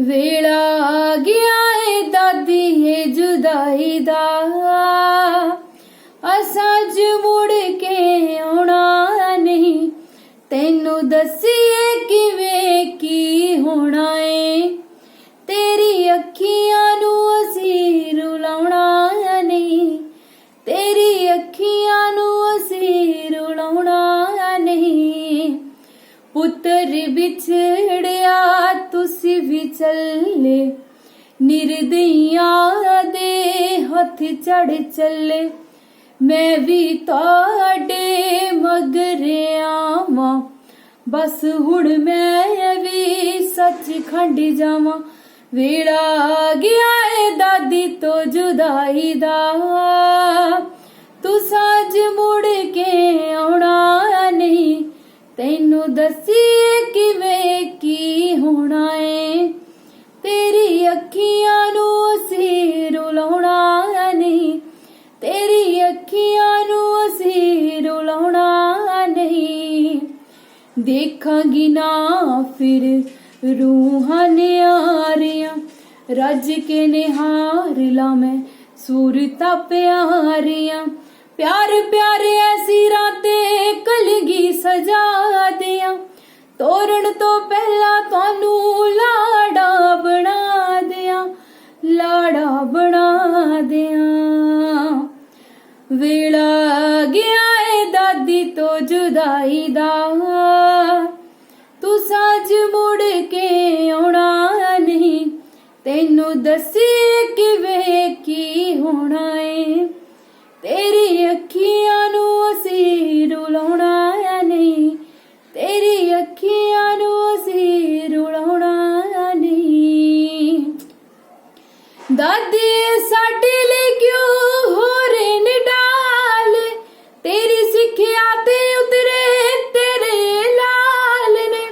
ਵੇਲਾ ਆ ਗਿਆ ਏ ਦਾਦੀ ਏ ਜੁਦਾਈ ਦਾ। ਅਸਾਂ ਜ ਮੁੜ ਕੇ ਆਉਣਾ ਨਹੀਂ। ਤੈਨੂੰ ਦੱਸੀਏ ਕਿਵੇਂ ਕੀ ਹੋਣਾ ਏ। ਤੇਰੀ ਅੱਖੀਆਂ ਨੂੰ ਅਸੀਂ ਰੁਲਾਉਣਾ ਨਹੀਂ। ਤੇਰੀ ਅੱਖੀਆਂ ਨੂੰ ਅਸੀਂ ਰੁਲਾਉਣਾ ਪੁੱਤਰ ਵਿਛੜਿਆ, ਤੁਸੀਂ ਵੀ ਚੱਲੇ। ਨਿਰਦਈਆਂ ਦੇ ਹੱਥ ਚੜ ਚੱਲੇ। ਮੈਂ ਵੀ ਤੁਹਾਡੇ ਮਗਰ ਆਵਾਂ। ਬਸ ਹੁਣ ਮੈਂ ਵੀ ਸੱਚ ਖੰਡ ਜਾਵਾਂ। ਵੇੜਾ ਗਿਆ ਏ ਦਾਦੀ ਤੋਂ ਜੁਦਾਈ ਦਾ। ਦੱਸੀਏ ਕਿਵੇਂ ਕੀ ਹੋਣਾ ਏ? ਤੇਰੀ ਅੱਖੀਆਂ ਨੂੰ ਅਸੀਂ ਰੁਲਾਉਣਾ ਨਹੀਂ। ਤੇਰੀ ਅੱਖੀਆਂ ਨੂੰ ਅਸੀਂ ਰੁਲਾਉਣਾ ਨਹੀਂ। ਦੇਖਾਂਗੀ ਨਾ ਫਿਰ ਰੂਹਾਂ ਨਿਆਰੀਆਂ। ਰੱਜ ਕੇ ਨਿਹਾਰ ਲਾ ਮੈਂ ਸੂਰਤਾਂ ਪਿਆਰੀਆਂ। ਪਿਆਰ ਪਿਆਰੇ ਐਸੀ ਰਾਤੇ ਕਲਗੀ ਸਜਾ ਤੋਰਨ ਤੋਂ ਪਹਿਲਾਂ ਤੁਹਾਨੂੰ ਲਾੜਾ ਬਣਾ ਦਿਆਂ, ਲਾੜਾ ਬਣਾ ਦਿਆਂ। ਵੇਲਾ ਗਿਆ ਏ ਦਾਦੀ ਤੋਂ ਜੁਦਾਈ ਦਾ। ਤੂੰ ਸਾਜ ਮੁੜ ਕੇ ਆਉਣਾ ਨਹੀਂ, ਤੈਨੂੰ ਦੱਸ ਦਾਦੀ ਸਾਡੇ ਲਈ ਕਿਉਂ ਹੋ ਰਹੇ ਨੇ ਡਾਲ ਤੇਰੀ ਸਿੱਖਿਆ ਤੇ ਉਤਰੇ ਤੇਰੇ ਲਾਲ ਨੇ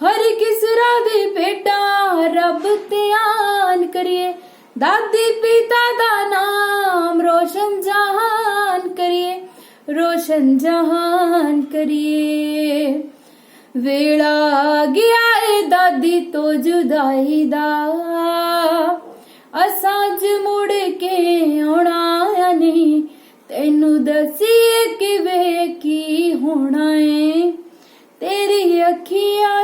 ਹਰ ਕਿਸ ਰਾਹ ਦੇ ਬੇਟਾ ਰੱਬ ਧਿਆਨ ਕਰੀਏ ਦਾਦੀ ਪਿਤਾ ਦਾ ਨਾਮ ਰੋਸ਼ਨ ਜਹਾਨ ਕਰੀਏ ਰੋਸ਼ਨ ਜਹਾਨ ਕਰੀਏ ਵੇਲਾ ਆ ਗਿਆ ਏ ਦਾਦੀ ਤੋਂ ਜੁਦਾਈ ਦਾ ਅਸਾਂ ਜ ਮੁੜ ਕੇ ਆਉਣਾ ਨਹੀਂ। ਤੈਨੂੰ ਦੱਸੀਏ ਕਿਵੇਂ ਕੀ ਹੋਣਾ ਏ। ਤੇਰੀ ਅੱਖੀਆਂ ਨੂੰ